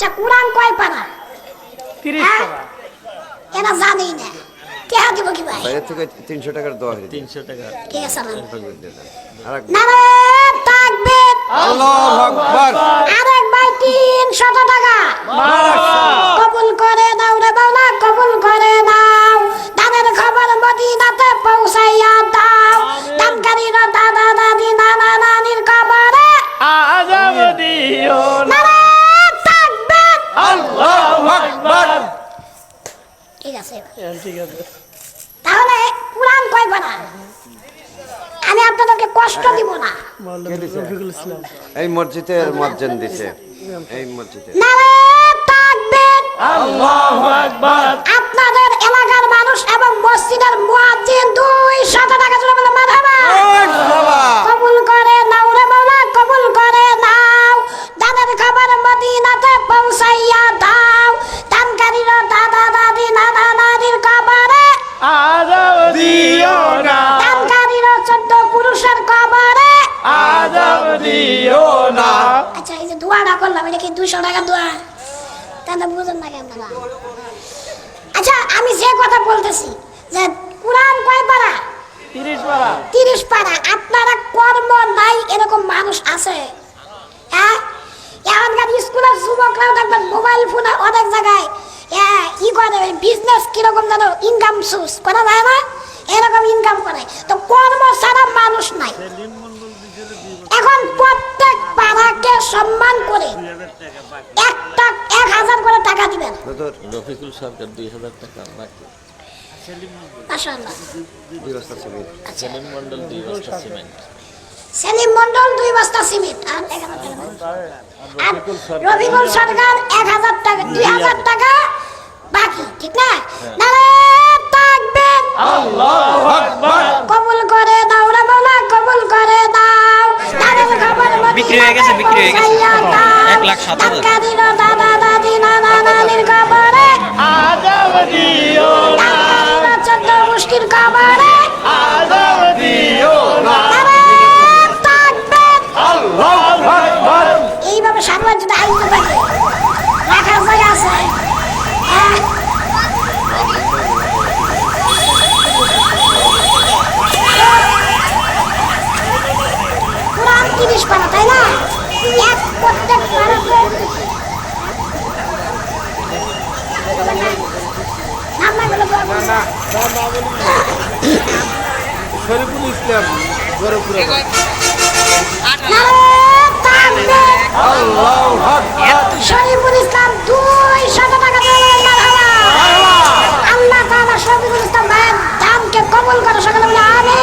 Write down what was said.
আচ্ছা কোরআন কয় পারা? হ্যাঁ? টাকা এরা জানি না। টেহা দিব কি ভাই? বাইরে থেকে তিনশো টাকার দোয়া হয়ে তিনশো টাকা। আর এক- তাকবীর। আল্লাহু আকবার। আরেক ভাই তিনশত টাকা। কবুল করে দাও রে বাউলা কবুল করে দাও দানের খবর মদিনাতে পৌঁছাইয়া দাও। দানকারীর দাদা দাদি নানা নানির কবরে আজাব দিও না ঠিক আছে। হ্যাঁ, ঠিক আছে। তাহলে কোরআন কয় পারা আমি আপনাদেরকে কষ্ট দিব না। এই মসজিদের মজ্জেন দিছে। এই মসজিদে নারে তাকবীর। আল্লাহু আকবার। কি দুশো টাকা দোয়া। তাহলে বুঝেন না কেন? আচ্ছা আমি যে কথা বলতেছি যে কোরআন কয় পারা? তিরিশ পারা। আপনারা কর্ম নাই এরকম মানুষ আছে? হ্যাঁ? এখনকার স্কুলের যুবকরাও দেখবেন মোবাইল ফোনে অনেক জায়গায় হ্যাঁ ই করে বিজনেস কীরকম যেন ইনকাম সোর্স করা যায় না? এরকম ইনকাম করে। তো কর্ম ছাড়া মানুষ নাই। একটা এক হাজার করে টাকা দিবেন। রফিকুল সরকার দুই হাজার টাকা সিমেন্ট। আচ্ছা। সেলিম মন্ডল দুই বস্তা সিমেন্ট। সেলিম মন্ডল দুই বস্তা সিমেন্ট। আর রবিকুল সরকার এক হাজার টাকা দুই হাজার টাকা বাকি ঠিক না? বিক্রি হয়ে গেছে, বিক্রি হয়ে গেছে। এক লাখ সাত হাজার। দাদি তিরিশ পারা তাই না? এক প্রত্যেক পারাতে দুই শত টাকা আল্লাহ। তারা শরীফুল ইসলাম ভাইয়ের দামকে কবল করে সকালে বলে আমি